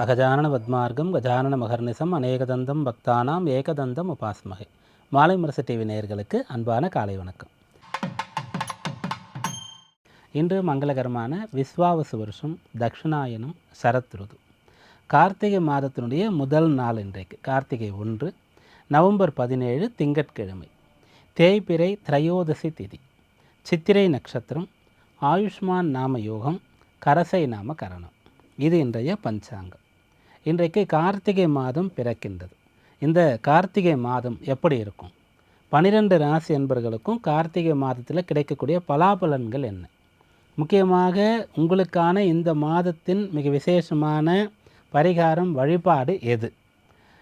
அகஜானன பத்மார்க்கம் கஜானன மகர்நிசம் அநேகதந்தம் பக்தானாம் ஏகதந்தம் உபாசமகை. மாலை முரசு டிவி நேயர்களுக்கு அன்பான காலை வணக்கம். இன்று மங்களகரமான விஸ்வாவசு வருஷம் தக்ஷிணாயனம் சரத் ருது கார்த்திகை மாதத்தினுடைய முதல் நாள் இன்றைக்கு கார்த்திகை ஒன்று நவம்பர் பதினேழு திங்கட்கிழமை. தேய்பிறை திரையோதசி திதி. சித்திரை நட்சத்திரம் ஆயுஷ்மான் நாம யோகம் கரசை நாம கரணம். இது இன்றைய பஞ்சாங்கம். இன்றைக்கு கார்த்திகை மாதம் பிறக்கின்றது. இந்த கார்த்திகை மாதம் எப்படி இருக்கும்? பனிரெண்டு ராசி என்பர்களுக்கும் கார்த்திகை மாதத்தில் கிடைக்கக்கூடிய பலாபலன்கள் என்ன? முக்கியமாக உங்களுக்கான இந்த மாதத்தின் மிக விசேஷமான பரிகாரம் வழிபாடு எது?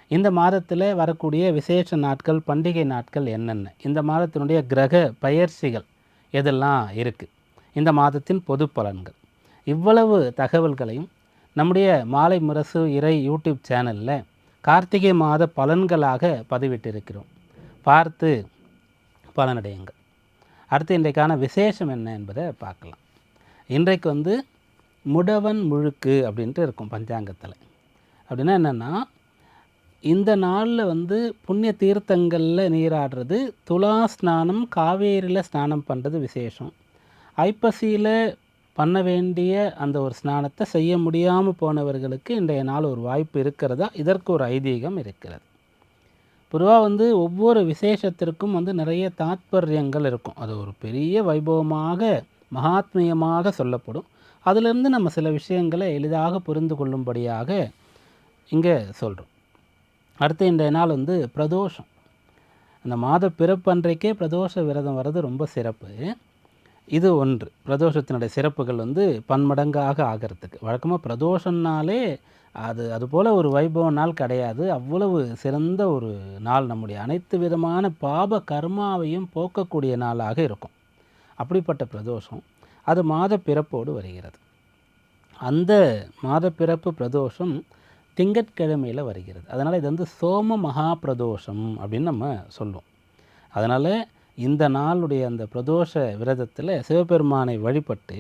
இந்த மாதத்தில் வரக்கூடிய விசேஷ நாட்கள் பண்டிகை நாட்கள் என்னென்ன? இந்த மாதத்தினுடைய கிரக பயிற்சிகள் எதெல்லாம் இருக்குது இந்த மாதத்தின் பொது பலன்கள். இவ்வளவு தகவல்களையும் நம்முடைய மாலை முரசு இறை யூடியூப் சேனலில் கார்த்திகை மாத பலன்களாக பதிவிட்டிருக்கிறோம். பார்த்து பலனடையுங்கள். அடுத்து இன்றைக்கான விசேஷம் என்ன என்பதை பார்க்கலாம். இன்றைக்கு வந்து முடவன் முழுக்கு அப்படின்ட்டு இருக்கும் பஞ்சாங்கத்தில். அப்படின்னா என்னென்னா இந்த நாளில் வந்து புண்ணிய தீர்த்தங்களில் நீராடுறது துலா ஸ்நானம் காவேரியில் ஸ்நானம் பண்ணுறது விசேஷம். ஐப்பசியில் பண்ண வேண்டிய அந்த ஒரு ஸ்நானத்தை செய்ய முடியாமல் போனவர்களுக்கு இன்றைய நாள் ஒரு வாய்ப்பு இருக்கிறதா? இதற்கு ஒரு ஐதீகம் இருக்கிறது. பொதுவாக வந்து ஒவ்வொரு விசேஷத்திற்கும் வந்து நிறைய தாத்பரியங்கள் இருக்கும். அது ஒரு பெரிய வைபவமாக மகாத்மியமாக சொல்லப்படும். அதிலிருந்து நம்ம சில விஷயங்களை எளிதாக புரிந்து கொள்ளும்படியாக இங்கே சொல்கிறோம் அடுத்து இன்றைய நாள் வந்து பிரதோஷம். அந்த மாத பிறப்பன்றைக்கே பிரதோஷ விரதம் வர்றது ரொம்ப சிறப்பு. இது ஒன்று. பிரதோஷத்தினுடைய சிறப்புகள் வந்து பன்மடங்காக ஆகிறதுக்கு. வழக்கமாக பிரதோஷம்னாலே அது அதுபோல் ஒரு வைபவ நாள் கிடையாது. அவ்வளவு சிறந்த ஒரு நாள் நம்முடைய அனைத்து விதமான பாப கர்மாவையும் போக்கக்கூடிய நாளாக இருக்கும். அப்படிப்பட்ட பிரதோஷம் அது மாத பிறப்போடு வருகிறது. அந்த மாத பிறப்பு பிரதோஷம் திங்கட்கிழமையில் வருகிறது. அதனால் இது வந்து சோம மகா பிரதோஷம் அப்படின்னு நம்ம சொல்லுவோம். அதனால் இந்த நாளுடைய அந்த பிரதோஷ விரதத்தில் சிவபெருமானை வழிபட்டு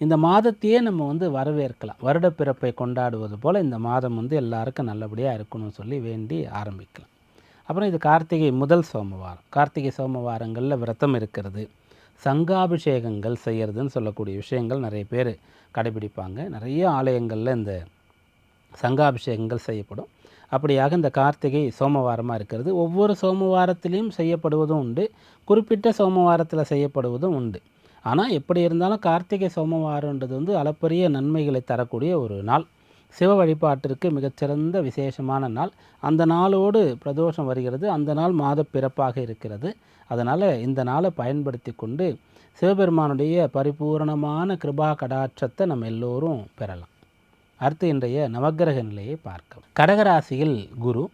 இந்த மாதத்தையே நம்ம வந்து வரவேற்கலாம். வருடப்பிறப்பை கொண்டாடுவது போல் இந்த மாதம் வந்து எல்லாருக்கும் நல்லபடியாக இருக்கணும்னு சொல்லி வேண்டி ஆரம்பிக்கலாம். அப்புறம் இது கார்த்திகை முதல் சோமவாரம். கார்த்திகை சோமவாரங்களில் விரதம் இருக்கிறது. சங்காபிஷேகங்கள் செய்கிறதுன்னு சொல்லக்கூடிய விஷயங்கள் நிறைய பேர் கடைபிடிப்பாங்க. நிறைய ஆலயங்களில் இந்த சங்காபிஷேகங்கள் செய்யப்படும். அப்படியாக இந்த கார்த்திகை சோமவாரமாக இருக்கிறது. ஒவ்வொரு சோமவாரத்திலையும் செய்யப்படுவதும் உண்டு. குறிப்பிட்ட சோமவாரத்தில் செய்யப்படுவதும் உண்டு. ஆனால் எப்படி இருந்தாலும் கார்த்திகை சோமவாரன்றது வந்து அளப்பரிய நன்மைகளை தரக்கூடிய ஒரு நாள். சிவ வழிபாட்டிற்கு மிகச்சிறந்த விசேஷமான நாள். அந்த நாளோடு பிரதோஷம் வருகிறது. அந்த நாள் மாத பிறப்பாக இருக்கிறது. அதனால் இந்த நாளை பயன்படுத்தி கொண்டு சிவபெருமானுடைய பரிபூரணமான கிருபா கடாட்சத்தை நம்ம எல்லோரும் பெறலாம். அடுத்து இன்றைய நவக்கிரக நிலையை பார்க்கலாம். கடகராசியில் குரு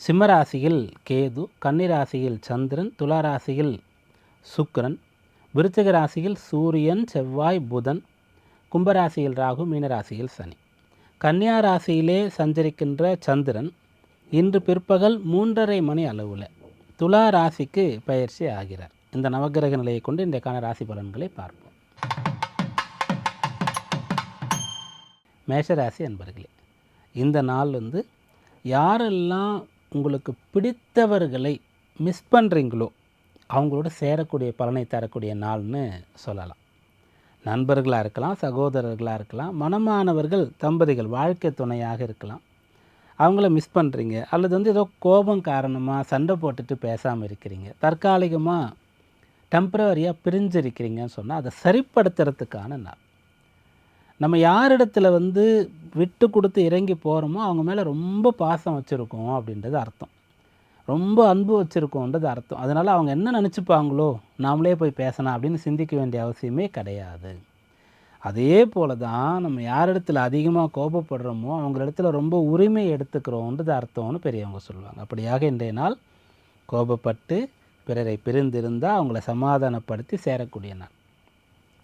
சிம்மராசியில் கேது கன்னிராசியில் சந்திரன் துளாராசியில் சுக்கரன் விருச்சிக ராசியில் சூரியன் செவ்வாய் புதன் கும்பராசியில் ராகு மீனராசியில் சனி. கன்னியா ராசியிலே சஞ்சரிக்கின்ற சந்திரன் இன்று பிற்பகல் மூன்றரை மணி அளவில் துலா ராசிக்கு பயிற்சி ஆகிறார். இந்த நவக்கிரக நிலையை கொண்டு இன்றைக்கான ராசி பலன்களை பார்ப்போம். மேஷராசி அன்பர்களே இந்த நாள் வந்து யாரெல்லாம் உங்களுக்கு பிடித்தவர்களை மிஸ் பண்ணுறீங்களோ அவங்களோட சேரக்கூடிய பலனை தரக்கூடிய நாள்னு சொல்லலாம். நண்பர்களாக இருக்கலாம் சகோதரர்களாக இருக்கலாம் மனமானவர்கள் தம்பதிகள் வாழ்க்கை துணையாக இருக்கலாம். அவங்கள மிஸ் பண்ணுறீங்க அல்லது வந்து ஏதோ கோபம் காரணமாக சண்டை போட்டுட்டு பேசாமல் இருக்கிறீங்க தற்காலிகமாக டெம்பரவரியாக பிரிஞ்சிருக்கிறீங்கன்னு சொன்னால் அதை சரிப்படுத்துறதுக்கான நாள். நம்ம யாரிடத்துல வந்து விட்டு கொடுத்து இறங்கி போகிறோமோ அவங்க மேலே ரொம்ப பாசம் வச்சுருக்கோம் அப்படின்றது அர்த்தம். ரொம்ப அன்பு வச்சுருக்கோன்றது அர்த்தம். அதனால் அவங்க என்ன நினச்சிப்பாங்களோ நாமளே போய் பேசணும் அப்படின்னு சிந்திக்க வேண்டிய அவசியமே கிடையாது. அதே போல தான் நம்ம யார் இடத்துல அதிகமாக கோபப்படுறோமோ அவங்க இடத்துல ரொம்ப உரிமை எடுத்துக்கிறோன்றது அர்த்தம்னு பெரியவங்க சொல்லுவாங்க. அப்படியாக இன்றைய நாள் கோபப்பட்டு பிறரை பிரிந்திருந்தால் அவங்கள சமாதானப்படுத்தி சேரக்கூடிய நாள்.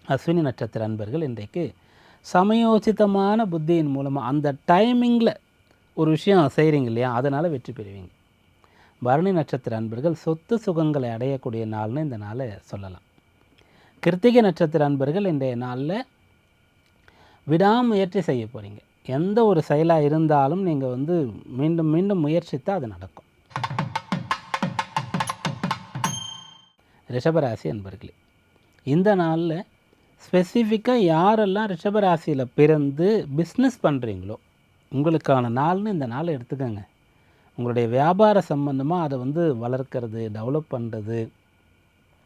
அஸ்வினி நட்சத்திர அன்பர்கள் இன்றைக்கு சமயோசித்தமான புத்தியின் மூலமாக அந்த டைமிங்கில் ஒரு விஷயம் செய்கிறீங்க இல்லையா? அதனால் வெற்றி பெறுவீங்க. பரணி நட்சத்திர அன்பர்கள் சொத்து சுகங்களை அடையக்கூடிய நாள்னு இந்த நாளை சொல்லலாம். கிருத்திகை நட்சத்திர அன்பர்கள் இன்றைய நாளில் விடாமுயற்சி செய்ய போகிறீங்க எந்த ஒரு செயலாக இருந்தாலும் நீங்கள் வந்து மீண்டும் மீண்டும் முயற்சித்தால் அது நடக்கும். ரிஷபராசி அன்பர்களே இந்த நாளில் ஸ்பெசிஃபிக்காக யாரெல்லாம் ரிஷபராசியில் பிறந்து பிஸ்னஸ் பண்ணுறீங்களோ உங்களுக்கான நாள்னு இந்த நாளை எடுத்துக்கோங்க. உங்களுடைய வியாபார சம்பந்தமாக அதை வந்து வளர்க்குறது டெவலப் பண்ணுறது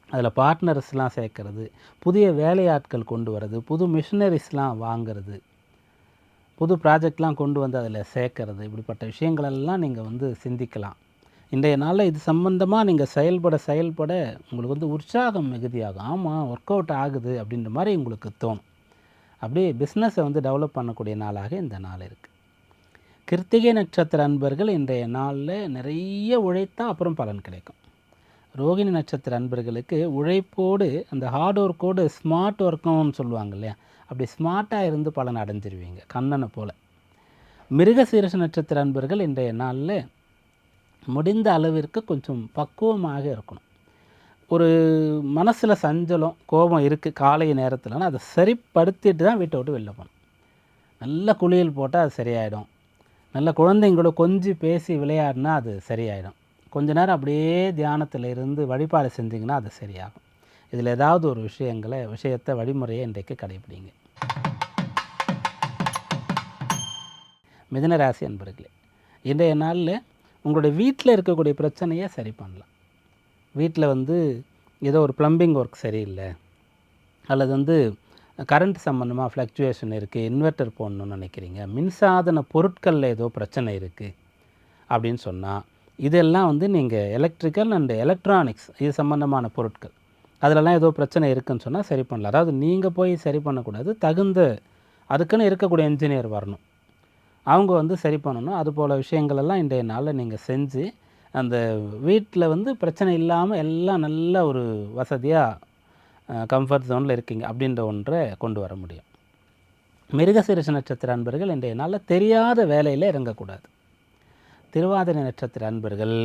அதில் பார்ட்னர்ஸ்லாம் சேர்க்கறது புதிய வேலையாட்கள் கொண்டு வர்றது புது மிஷினரிஸ்லாம் வாங்கிறது புது ப்ராஜெக்ட்லாம் கொண்டு வந்து அதில் சேர்க்கறது இப்படிப்பட்ட விஷயங்களெல்லாம் நீங்கள் வந்து சிந்திக்கலாம். இன்றைய நாளில் இது சம்மந்தமாக நீங்கள் செயல்பட செயல்பட உங்களுக்கு வந்து உற்சாகம் மிகுதியாகும் ஆமாம் ஒர்க் அவுட் ஆகுது அப்படின்ற மாதிரி உங்களுக்கு தோணும். அப்படியே பிஸ்னஸை வந்து டெவலப் பண்ணக்கூடிய நாளாக இந்த நாள் இருக்குது கிருத்திகை நட்சத்திர அன்பர்கள் இன்றைய நாளில் நிறைய உழைத்தா அப்புறம் பலன் கிடைக்கும். ரோகிணி நட்சத்திர அன்பர்களுக்கு உழைப்போடு அந்த ஹார்ட் ஒர்க்கோடு ஸ்மார்ட் ஒர்க்கும்னு சொல்லுவாங்க இல்லையா? அப்படி ஸ்மார்ட்டாக இருந்து பலன் அடைஞ்சிருவீங்க கண்ணனை போல். மிருகசீரச நட்சத்திர அன்பர்கள் இன்றைய நாளில் முடிந்த அளவிற்கு கொஞ்சம் பக்குவமாக இருக்கணும். ஒரு மனசில் சஞ்சலம் கோபம் இருக்குது காலை நேரத்தில்னா அதை சரிப்படுத்திட்டு தான் வீட்டை விட்டு வெளில போகணும். நல்ல குளியல் போட்டால் அது சரியாயிடும். நல்ல குழந்தைங்களோட கொஞ்சி பேசி விளையாடினா அது சரியாயிடும். கொஞ்ச நேரம் அப்படியே தியானத்தில் இருந்து வழிபாடு செஞ்சிங்கன்னா அது சரியாகும். இதில் ஏதாவது ஒரு விஷயங்களை விஷயத்தை வழிமுறையை இன்றைக்கு கடைபிடிங்க மிதன ராசி அன்பர்களே இன்றைய நாளில் உங்களுடைய வீட்டில் இருக்கக்கூடிய பிரச்சனையை சரி பண்ணலாம். வீட்டில் வந்து ஏதோ ஒரு ப்ளம்பிங் ஒர்க் சரியில்லை. அல்லது வந்து கரண்ட் சம்மந்தமாக ஃப்ளக்சுவேஷன் இருக்குது இன்வெர்ட்டர் போடணும்னு நினைக்கிறீங்க. மின்சாதன பொருட்களில் ஏதோ பிரச்சனை இருக்குது அப்படின்னு சொன்னால் இதெல்லாம் வந்து நீங்கள் எலக்ட்ரிக்கல் அண்ட் எலக்ட்ரானிக்ஸ் இது சம்மந்தமான பொருட்கள். அதிலலாம் ஏதோ பிரச்சனை இருக்குன்னு சொன்னால் சரி பண்ணலாம். அதாவது நீங்கள் போய் சரி பண்ணக்கூடாது தகுந்த அதுக்குன்னு இருக்கக்கூடிய இன்ஜினியர் வரணும். அவங்க வந்து சரி பண்ணணும். அது போல் விஷயங்களெல்லாம் இன்றைய நாளில் நீங்கள் செஞ்சு அந்த வீட்டில் வந்து பிரச்சனை இல்லாமல் எல்லாம் நல்ல ஒரு வசதியாக கம்ஃபர்ட் ஜோனில் இருக்கீங்க அப்படின்ற ஒன்றை கொண்டு வர முடியும். மிருகசீரிஷ நட்சத்திர அன்பர்கள் இன்றைய நாளில் தெரியாத வேலையில் இறங்கக்கூடாது. திருவாதிரை நட்சத்திர அன்பர்கள்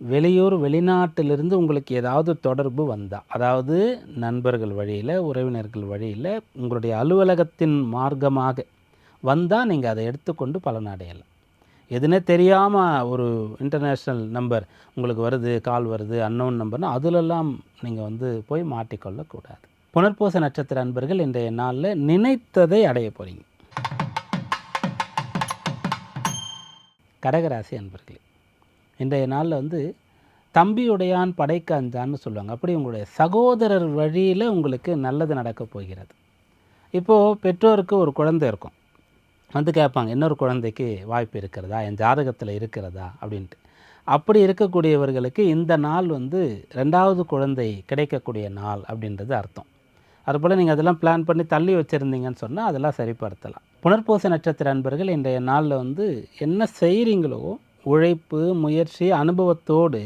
வெளியூர் வெளிநாட்டிலிருந்து உங்களுக்கு ஏதாவது தொடர்பு வந்தால் அதாவது நண்பர்கள் வழியில் உறவினர்கள் வழியில் உங்களுடைய அலுவலகத்தின் மார்க்கமாக வந்தால் நீங்கள் அதை எடுத்துக்கொண்டு பலன் அடையலாம். எதுனே தெரியாமல் ஒரு இன்டர்நேஷ்னல் நம்பர் உங்களுக்கு வருது கால் வருது அன்னோன் நம்பர்னு அதிலெல்லாம் நீங்கள் வந்து போய் மாட்டிக்கொள்ளக்கூடாது. புனர்பூச நட்சத்திர அன்பர்கள் இன்றைய நாளில் நினைத்ததை அடைய போகிறீங்க கடகராசி அன்பர்களே இன்றைய நாளில் வந்து தம்பியுடையான் படைக்க அஞ்சான்னு சொல்லுவாங்க. அப்படி உங்களுடைய சகோதரர் வழியில் உங்களுக்கு நல்லது நடக்கப் போகிறது. இப்போது பெற்றோருக்கு ஒரு குழந்தை இருக்கும். வந்து கேட்பாங்க இன்னொரு குழந்தைக்கு வாய்ப்பு இருக்கிறதா? என் ஜாதகத்தில் இருக்கிறதா? அப்படின்ட்டு. அப்படி இருக்கக்கூடியவர்களுக்கு இந்த நாள் வந்து ரெண்டாவது குழந்தை கிடைக்கக்கூடிய நாள் அப்படின்றது அர்த்தம். அதுபோல் நீங்கள் அதெல்லாம் பிளான் பண்ணி தள்ளி வச்சுருந்தீங்கன்னு சொன்னால் அதெல்லாம் சரிப்படுத்தலாம். புனர்பூச நட்சத்திர அன்பர்கள் இன்றைய நாளில் வந்து என்ன செய்கிறீங்களோ உழைப்பு முயற்சி அனுபவத்தோடு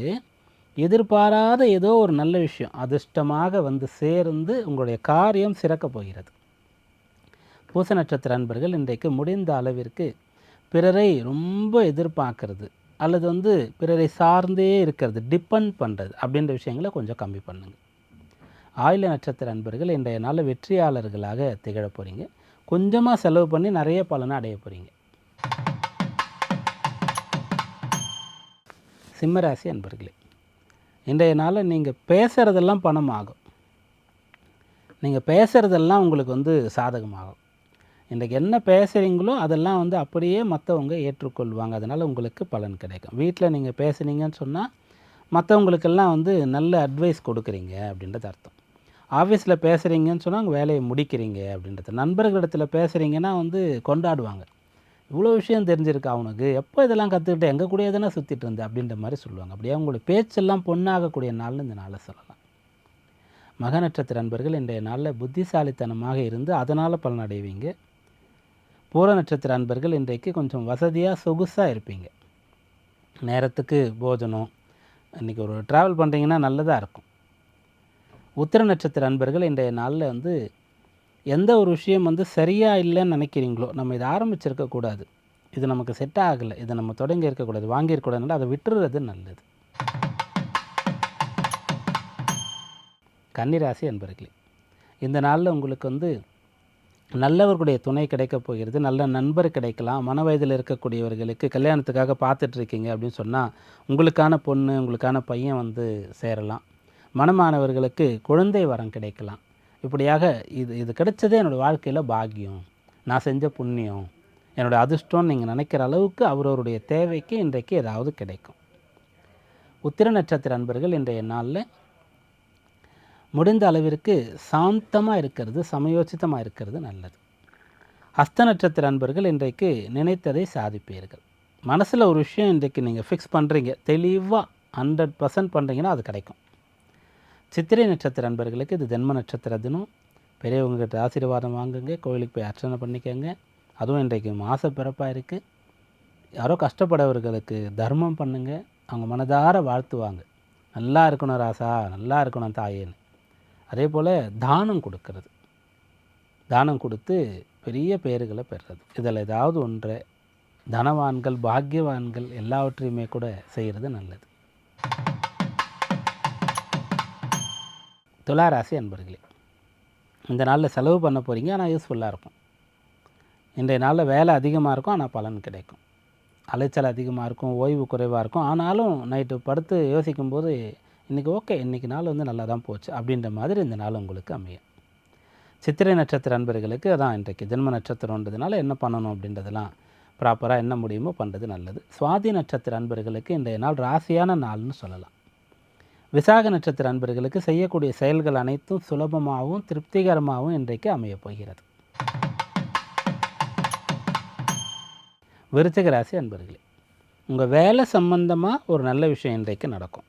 எதிர்பாராத ஏதோ ஒரு நல்ல விஷயம் அதிர்ஷ்டமாக வந்து சேர்ந்து உங்களுடைய காரியம் சிறக்கப் போகிறது. பூச நட்சத்திர அன்பர்கள் இன்றைக்கு முடிந்த அளவிற்கு பிறரை ரொம்ப எதிர்பார்க்கறது. அல்லது வந்து பிறரை சார்ந்தே இருக்கிறது டிபெண்ட் பண்ணுறது அப்படின்ற விஷயங்களை கொஞ்சம் கம்மி பண்ணுங்கள் ஆயுள நட்சத்திர அன்பர்கள் இன்றைய நாளில் வெற்றியாளர்களாக திகழ போகிறீங்க கொஞ்சமாக செலவு பண்ணி நிறைய பலனை அடைய போகிறீங்க சிம்மராசி அன்பர்களே இன்றைய நாளில் நீங்கள் பேசுகிறதெல்லாம் பணமாகும். நீங்கள் பேசுகிறதெல்லாம் உங்களுக்கு வந்து சாதகமாகும். இன்றைக்கு என்ன பேசுகிறீங்களோ அதெல்லாம் வந்து அப்படியே மற்றவங்க ஏற்றுக்கொள்வாங்க. அதனால் உங்களுக்கு பலன் கிடைக்கும். வீட்டில் நீங்கள் பேசுனீங்கன்னு சொன்னால் மற்றவங்களுக்கெல்லாம் வந்து நல்ல அட்வைஸ் கொடுக்குறீங்க அப்படின்றது அர்த்தம். ஆஃபீஸில் பேசுகிறீங்கன்னு சொன்னால் அங்கே வேலையை முடிக்கிறீங்க அப்படின்றது. நண்பர்களிடத்தில் பேசுகிறீங்கன்னா வந்து கொண்டாடுவாங்க. இவ்வளோ விஷயம் தெரிஞ்சிருக்கு அவனுக்கு. எப்போ இதெல்லாம் கற்றுக்கிட்டு எங்கள் கூடயே தானே சுற்றிட்டு இருந்தேன் அப்படின்ற மாதிரி சொல்லுவாங்க. அப்படியே அவங்களுடைய பேச்செல்லாம் பொண்ணாகக்கூடிய நாள்னு இந்த நாளை சொல்லலாம். மக நட்சத்திர நண்பர்கள் இன்றைய நாளில் புத்திசாலித்தனமாக இருந்து அதனால் பலனடைவீங்க. பூர நட்சத்திர அன்பர்கள் இன்றைக்கு கொஞ்சம் வசதியாக சொகுசாக இருப்பீங்க. நேரத்துக்கு போஜனம் இன்றைக்கி ஒரு ட்ராவல் பண்ணுறீங்கன்னா நல்லதாக இருக்கும். உத்திர நட்சத்திர அன்பர்கள் இன்றைய நாளில் வந்து எந்த ஒரு விஷயம் வந்து சரியாக இல்லைன்னு நினைக்கிறீங்களோ நம்ம இதை ஆரம்பிச்சிருக்கக்கூடாது இது நமக்கு செட் ஆகலை இதை நம்ம தொடங்கி இருக்கக்கூடாது வாங்கியிருக்கூடாதுனால அதை விட்டுறது நல்லது. கன்னிராசி அன்பர்களே இந்த நாளில் உங்களுக்கு வந்து நல்லவர்களுடைய துணை கிடைக்கப் போகிறது நல்ல நண்பர் கிடைக்கலாம் மன வயதில் இருக்கக்கூடியவர்களுக்கு கல்யாணத்துக்காக பார்த்துட்ருக்கீங்க அப்படின்னு சொன்னால் உங்களுக்கான பொண்ணு உங்களுக்கான பையன் வந்து சேரலாம். மனமானவர்களுக்கு குழந்தை வரம் கிடைக்கலாம். இப்படியாக இது இது கிடைச்சதே என்னோடய வாழ்க்கையில் பாக்கியம். நான் செஞ்ச புண்ணியம். என்னோடய அதிர்ஷ்டம்னு நீங்கள் நினைக்கிற அளவுக்கு அவரவருடைய தேவைக்கு இன்றைக்கு ஏதாவது கிடைக்கும். உத்திர நட்சத்திர அன்பர்கள் இன்றைய நாளில் முடிந்த அளவிற்கு சாந்தமாக இருக்கிறது சமயோச்சிதமாக இருக்கிறது நல்லது. ஹஸ்த நட்சத்திர அன்பர்கள் இன்றைக்கு நினைத்ததை சாதிப்பீர்கள். மனசில் ஒரு விஷயம் இன்றைக்கு நீங்கள் ஃபிக்ஸ் பண்ணுறீங்க தெளிவாக ஹண்ட்ரட் பர்சன்ட் பண்ணுறீங்கன்னா அது கிடைக்கும். சித்திரை நட்சத்திர அன்பர்களுக்கு இது ஜென்ம நட்சத்திர தினம். பெரியவங்ககிட்ட ஆசீர்வாதம் வாங்குங்க கோயிலுக்கு போய் அர்ச்சனை பண்ணிக்கோங்க. அதுவும் இன்றைக்கு மாத பிறப்பாக இருக்குது யாரோ கஷ்டப்படவர்களுக்கு தர்மம் பண்ணுங்கள் அவங்க மனதார வாழ்த்துவாங்க. நல்லா இருக்கணும் ராசா நல்லா இருக்கணும் தாயேன்னு. அதே போல் தானம் கொடுக்கறது. தானம் கொடுத்து பெரிய பெயர்களை பெறுறது. இதில் ஏதாவது ஒன்றை தனவான்கள் பாக்கியவான்கள் எல்லாவற்றையுமே கூட செய்கிறது நல்லது. துளாராசி அன்பர்களே இந்த நாளில் செலவு பண்ண போகிறீங்க ஆனால் யூஸ்ஃபுல்லாக இருக்கும். இன்றைய நாளில் வேலை அதிகமாக இருக்கும் ஆனால் பலன் கிடைக்கும். அலைச்சல் அதிகமாக இருக்கும் ஓய்வு குறைவாக இருக்கும். ஆனாலும் நைட்டு படுத்து யோசிக்கும்போது இன்றைக்கி ஓகே இன்றைக்கி நாள் வந்து நல்லா தான் போச்சு. அப்படின்ற மாதிரி இந்த நாள் உங்களுக்கு அமையும். சித்திரை நட்சத்திர அன்பர்களுக்கு அதான் இன்றைக்கு ஜென்ம நட்சத்திரன்றதுனால என்ன பண்ணணும் அப்படின்றதெல்லாம் ப்ராப்பராக என்ன முடியுமோ பண்ணுறது நல்லது. சுவாதி நட்சத்திர அன்பர்களுக்கு இன்றைய நாள் ராசியான நாள்னு சொல்லலாம். விசாக நட்சத்திர அன்பர்களுக்கு செய்யக்கூடிய செயல்கள் அனைத்தும் சுலபமாகவும் திருப்திகரமாகவும் இன்றைக்கு அமையப் போகிறது. விருச்சிக ராசி அன்பர்களே உங்கள் வேலை சம்பந்தமாக ஒரு நல்ல விஷயம் இன்றைக்கு நடக்கும்.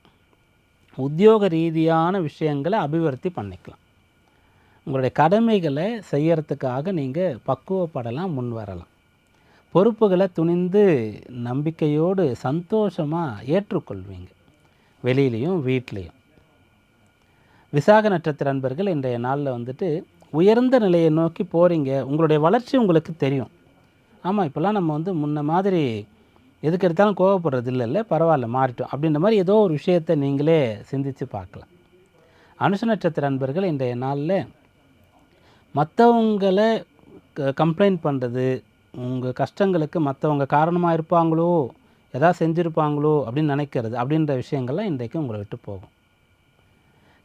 உத்தியோக ரீதியான விஷயங்களை அபிவிருத்தி பண்ணிக்கலாம். உங்களுடைய கடமைகளை செய்யறதுக்காக நீங்கள் பக்குவப்படலாம் முன் வரலாம் பொறுப்புகளை துணிந்து நம்பிக்கையோடு சந்தோஷமாக ஏற்றுக்கொள்வீங்க. வெளியிலையும் வீட்லேயும். விசாக நட்சத்திர அன்பர்கள் இன்றைய நாளில் வந்துட்டு உயர்ந்த நிலையை நோக்கி போகிறீங்க உங்களுடைய வளர்ச்சி உங்களுக்கு தெரியும். ஆமாம் இப்போல்லாம் நம்ம வந்து முன்ன மாதிரி எதுக்கு எடுத்தாலும் கோவப்படுறது இல்லைல்ல பரவாயில்ல மாறிட்டோம். அப்படின்ற மாதிரி ஏதோ ஒரு விஷயத்தை நீங்களே சிந்தித்து பார்க்கலாம். அனுஷ நட்சத்திர அன்பர்கள் இன்றைய நாளில் மற்றவங்களை கம்ப்ளைண்ட் பண்ணுறது உங்கள் கஷ்டங்களுக்கு மற்றவங்க காரணமாக இருப்பாங்களோ எதாவது செஞ்சுருப்பாங்களோ அப்படின்னு நினைக்கிறது அப்படின்ற விஷயங்கள்லாம் இன்றைக்கு உங்களை விட்டு போகும்.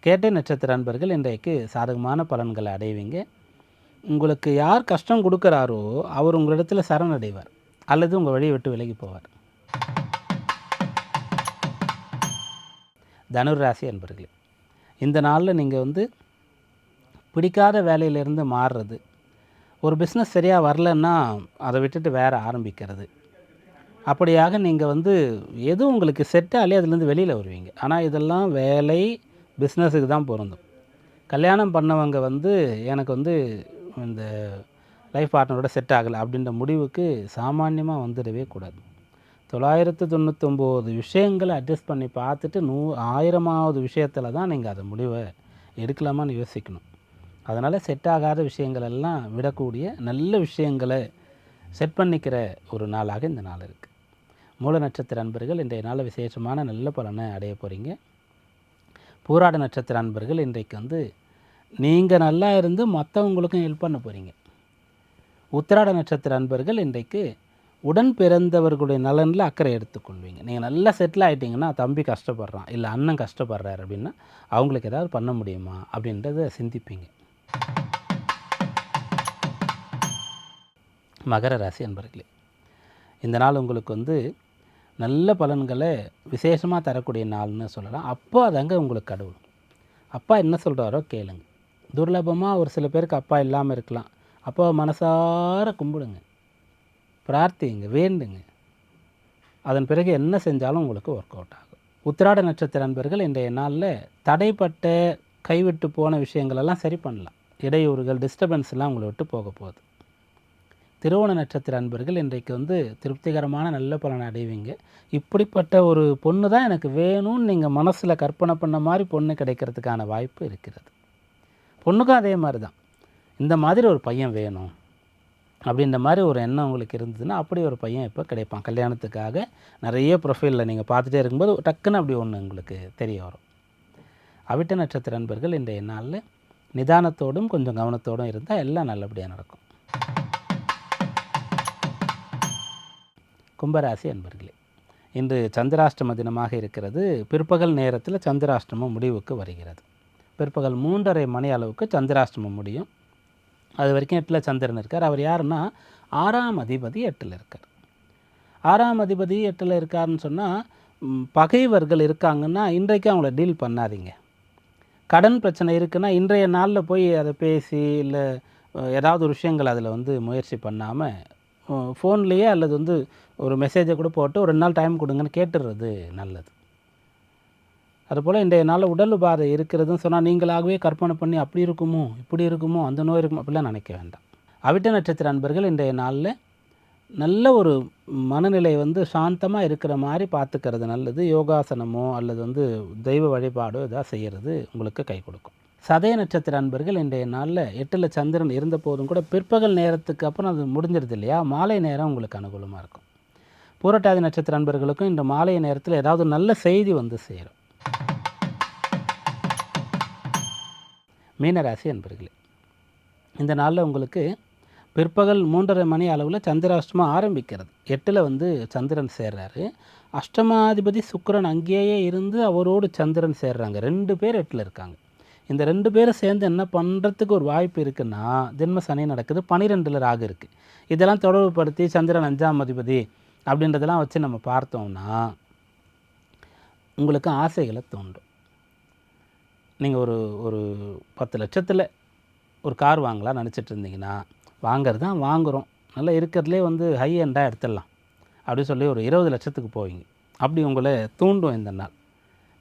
கேட்டை நட்சத்திர அன்பர்கள் இன்றைக்கு சாதகமான பலன்களை அடைவீங்க. உங்களுக்கு யார் கஷ்டம் கொடுக்குறாரோ அவர் உங்களிடத்தில் சரணடைவார். அல்லது உங்கள் வழியை விட்டு விலகி போவார். தனுராசி ராசி அன்பர்களே இந்த நாளில் நீங்கள் வந்து பிடிக்காத வேலையிலேருந்து மாறுறது ஒரு பிஸ்னஸ் சரியாக வரலன்னா அதை விட்டுட்டு வேறு ஆரம்பிக்கிறது. அப்படியாக நீங்கள் வந்து எதுவும் உங்களுக்கு செட்டாலே அதுலேருந்து வெளியில் வருவீங்க. ஆனால் இதெல்லாம் வேலை பிஸ்னஸுக்கு தான் பொருந்தும். கல்யாணம் பண்ணவங்க வந்து எனக்கு வந்து இந்த லைஃப் பார்ட்னரோட செட் ஆகலை அப்படின்ற முடிவுக்கு சாமானியமாக வந்துடவே கூடாது. தொள்ளாயிரத்து தொண்ணூத்தொம்பது விஷயங்களை அட்ஜஸ்ட் பண்ணி பார்த்துட்டு நூ ஆயிரமாவது விஷயத்தில் தான் நீங்கள் அதை முடிவை எடுக்கலாமான்னு யோசிக்கணும். அதனால் செட் ஆகாத விஷயங்கள் எல்லாம் விடக்கூடிய நல்ல விஷயங்களை செட் பண்ணிக்கிற ஒரு நாளாக இந்த நாள் இருக்குது மூல நட்சத்திர அன்பர்கள் இன்றைய நாள் விசேஷமான நல்ல பலனை அடைய போகிறீங்க பூராட நட்சத்திர அன்பர்கள் இன்றைக்கு வந்து நீங்கள் நல்லா இருந்து மற்றவங்களுக்கும் ஹெல்ப் பண்ண போகிறீங்க உத்திராட நட்சத்திர அன்பர்கள் இன்றைக்கு உடன் பிறந்தவர்களுடைய நலனில் அக்கறை எடுத்துக்கொள்வீங்க நீங்கள் நல்லா செட்டில் ஆகிட்டிங்கன்னா தம்பி கஷ்டப்படுறான் இல்லை அண்ணன் கஷ்டப்படுறாரு அப்படின்னா அவங்களுக்கு ஏதாவது பண்ண முடியுமா அப்படின்றத சிந்திப்பீங்க. மகர ராசி அன்பர்களே இந்த நாள் உங்களுக்கு வந்து நல்ல பலன்களை விசேஷமாக தரக்கூடிய நாள்னு சொல்லலாம். அப்போ அதங்க உங்களுக்கு கடவுள். அப்பா என்ன சொல்கிறாரோ கேளுங்க. துர்லபமாக ஒரு சில பேருக்கு அப்பா இல்லாமல் இருக்கலாம். அப்போ மனசார கும்பிடுங்க. பிரார்த்திங்க வேண்டுங்க. அதன் பிறகு என்ன செஞ்சாலும் உங்களுக்கு ஒர்க் அவுட் ஆகும். உத்திராட நட்சத்திர அன்பர்கள் இன்றைய நாளில் தடைப்பட்ட கைவிட்டு போன விஷயங்களெல்லாம் சரி பண்ணலாம். இடையூறுகள் டிஸ்டர்பன்ஸ்லாம் உங்களை விட்டு போக போகுது. திருவோண நட்சத்திர அன்பர்கள் இன்றைக்கு வந்து திருப்திகரமான நல்ல பலனை அடைவீங்க. இப்படிப்பட்ட ஒரு பொண்ணு தான் எனக்கு வேணும்னு நீங்கள் மனசில் கற்பனை பண்ண மாதிரி பொண்ணு கிடைக்கிறதுக்கான வாய்ப்பு இருக்கிறது. பொண்ணுக்கும் அதே மாதிரி தான். இந்த மாதிரி ஒரு பையன் வேணும் அப்படின்ற மாதிரி ஒரு எண்ணம் உங்களுக்கு இருந்ததுன்னா அப்படி ஒரு பையன் இப்போ கிடைப்பான். கல்யாணத்துக்காக நிறைய ப்ரொஃபைலில் நீங்கள் பார்த்துட்டே இருக்கும்போது டக்குன்னு அப்படி ஒன்று உங்களுக்கு தெரிய வரும். அவிட்ட நட்சத்திர நண்பர்கள் இன்றைய நாளில் நிதானத்தோடும் கொஞ்சம் கவனத்தோடும் இருந்தால் எல்லாம் நல்லபடியாக நடக்கும். கும்பராசி அன்பர்களே இன்று சந்திராஷ்டம தினமாக இருக்கிறது. பிற்பகல் நேரத்தில் சந்திராஷ்டமம் முடிவுக்கு வருகிறது. பிற்பகல் மூன்றரை மணி அளவுக்கு சந்திராஷ்டமம் முடியும். அது வரைக்கும் எட்டில் சந்திரன் இருக்கார். அவர் யாருன்னா ஆறாம் அதிபதி எட்டில் இருக்கார். ஆறாம் அதிபதி எட்டில் இருக்காருன்னு சொன்னால் பகைவர்கள் இருக்காங்கன்னா இன்றைக்கு அவங்கள டீல் பண்ணாதீங்க. கடன் பிரச்சனை இருக்குன்னா இன்றைய நாளில் போய் அதை பேசி இல்லை ஏதாவது ஒரு விஷயங்கள் அதில் வந்து முயற்சி பண்ணாமல் ஃபோன்லேயே அல்லது வந்து ஒரு மெசேஜை கூட போட்டு ஒரு ரெண்டு நாள் டைம் கொடுங்கன்னு கேட்டுடுறது நல்லது. அதுபோல் இன்றைய நாளில் உடல் உபாதை இருக்கிறதுன்னு சொன்னால் நீங்களாகவே கற்பனை பண்ணி அப்படி இருக்குமோ இப்படி இருக்குமோ அந்த நோய் இருக்குமோ அப்படிலாம் நினைக்க வேண்டாம். அவிட்ட நட்சத்திர அன்பர்கள் இன்றைய நாளில் நல்ல ஒரு மனநிலை வந்து சாந்தமாக இருக்கிற மாதிரி பார்த்துக்கிறது நல்லது. யோகாசனமோ அல்லது வந்து தெய்வ வழிபாடோ எதாவது செய்கிறது உங்களுக்கு கை கொடுக்கும். சதய நட்சத்திர அன்பர்கள் இன்றைய நாளில் எட்டில் சந்திரன் இருந்த போதும் கூட பிற்பகல் நேரத்துக்கு அப்புறம் அது முடிஞ்சிருது இல்லையா? மாலை நேரம் உங்களுக்கு அனுகூலமாக இருக்கும். பூரட்டாதி நட்சத்திர அன்பர்களுக்கும் இந்த மாலை நேரத்தில் ஏதாவது நல்ல செய்தி வந்து சேரும். மீனராசி அன்பர்களே இந்த நாளில் உங்களுக்கு பிற்பகல் மூன்றரை மணி அளவில் சந்திராஷ்டமம் ஆரம்பிக்கிறது. எட்டில் வந்து சந்திரன் சேர்றாரு. அஷ்டமாதிபதி சுக்கரன் அங்கேயே இருந்து அவரோடு சந்திரன் சேர்றாங்க. ரெண்டு பேர் எட்டில் இருக்காங்க. இந்த ரெண்டு பேரும் சேர்ந்து என்ன பண்ணுறதுக்கு ஒரு வாய்ப்பு இருக்குன்னா ஜென்ம சனி நடக்குது பனிரெண்டில் ராகு இருக்குது இதெல்லாம் தொடர்புபடுத்தி சந்திரன் அஞ்சாம் அதிபதி அப்படின்றதெல்லாம் வச்சு நம்ம பார்த்தோம்னா உங்களுக்கு ஆசைகளை தூண்டும் நீங்கள் ஒரு ஒரு பத்து லட்சத்தில் ஒரு கார் வாங்கலாம் நினச்சிட்டு இருந்தீங்கன்னா வாங்குறது தான் வாங்குகிறோம் நல்லா இருக்கிறதுலே வந்து ஹை எண்டாக எடுத்துடலாம். அப்படின்னு சொல்லி ஒரு இருபது லட்சத்துக்கு போவீங்க. அப்படி உங்களை தூண்டும் இந்த நாள்.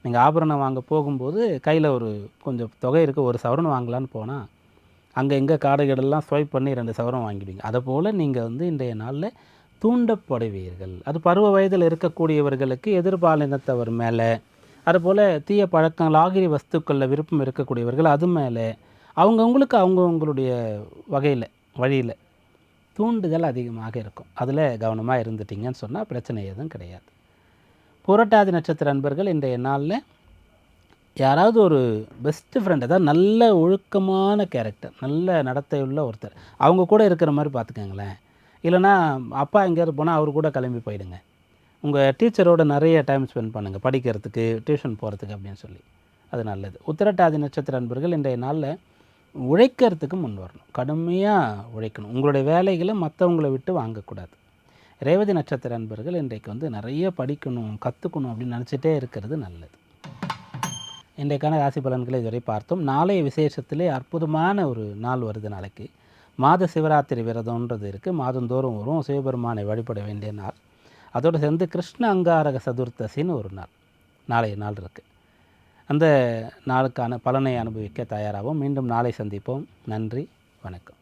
நீங்கள் ஆபரணம் வாங்க போகும்போது கையில் ஒரு கொஞ்சம் தொகை இருக்குது ஒரு சவரன் வாங்கலான்னு போனால் அங்கே எங்கே காடுகளெல்லாம் ஸ்வைப் பண்ணி ரெண்டு சவரம் வாங்கிடுவீங்க. அதை போல் நீங்கள் வந்து இன்றைய நாளில் தூண்டப்படுவீர்கள். அது பருவ வயதில் இருக்கக்கூடியவர்களுக்கு எதிர்பாலினத்தவர் மேலே அதுபோல் தீய பழக்கம் லாகிரி வஸ்துக்களில் விருப்பம் இருக்கக்கூடியவர்கள் அது மேலே அவங்கவுங்களுக்கு அவங்கவுங்களுடைய வகையில் வழியில் தூண்டுதல் அதிகமாக இருக்கும். அதில் கவனமாக இருந்துட்டிங்கன்னு சொன்னால் பிரச்சனை எதுவும் கிடையாது. புரட்டாதி நட்சத்திர அன்பர்கள் இன்றைய நாளில் யாராவது ஒரு பெஸ்ட்டு ஃப்ரெண்ட் அதாவது நல்ல ஒழுக்கமான கேரக்டர் நல்ல நடத்தையுள்ள ஒருத்தர் அவங்க கூட இருக்கிற மாதிரி பார்த்துக்கங்களேன். இல்லைனா அப்பா எங்கேயாவது போனால் அவர் கூட கிளம்பி போயிடுங்க. உங்கள் டீச்சரோட நிறைய டைம் ஸ்பெண்ட் பண்ணுங்கள் படிக்கிறதுக்கு டியூஷன் போகிறதுக்கு அப்படின்னு சொல்லி. அது நல்லது. உத்திரட்டாதி நட்சத்திர அன்பர்கள் இன்றைய நாளில் உழைக்கிறதுக்கு முன் வரணும். கடுமையாக உழைக்கணும். உங்களுடைய வேலைகளை மற்றவங்களை விட்டு வாங்கக்கூடாது. ரேவதி நட்சத்திர அன்பர்கள் இன்றைக்கு வந்து நிறைய படிக்கணும் கற்றுக்கணும் அப்படின்னு நினச்சிட்டே இருக்கிறது நல்லது. இன்றைக்கான ராசி பலன்களை இதுவரை பார்த்தோம். நாளைய விசேஷத்திலே அற்புதமான ஒரு நாள் வருது நாளைக்கு. மாத சிவராத்திரி விரதம்ன்றது இருக்குது மாதந்தோறும் வரும். சிவபெருமானை வழிபட வேண்டிய நாள். அதோடு சேர்ந்து கிருஷ்ண அங்காரக சதுர்த்தசின்னு ஒரு நாள் நாளைய நாள் இருக்குது அந்த நாளுக்கான பலனை அனுபவிக்க தயாராகவும் மீண்டும் நாளை சந்திப்போம். நன்றி வணக்கம்.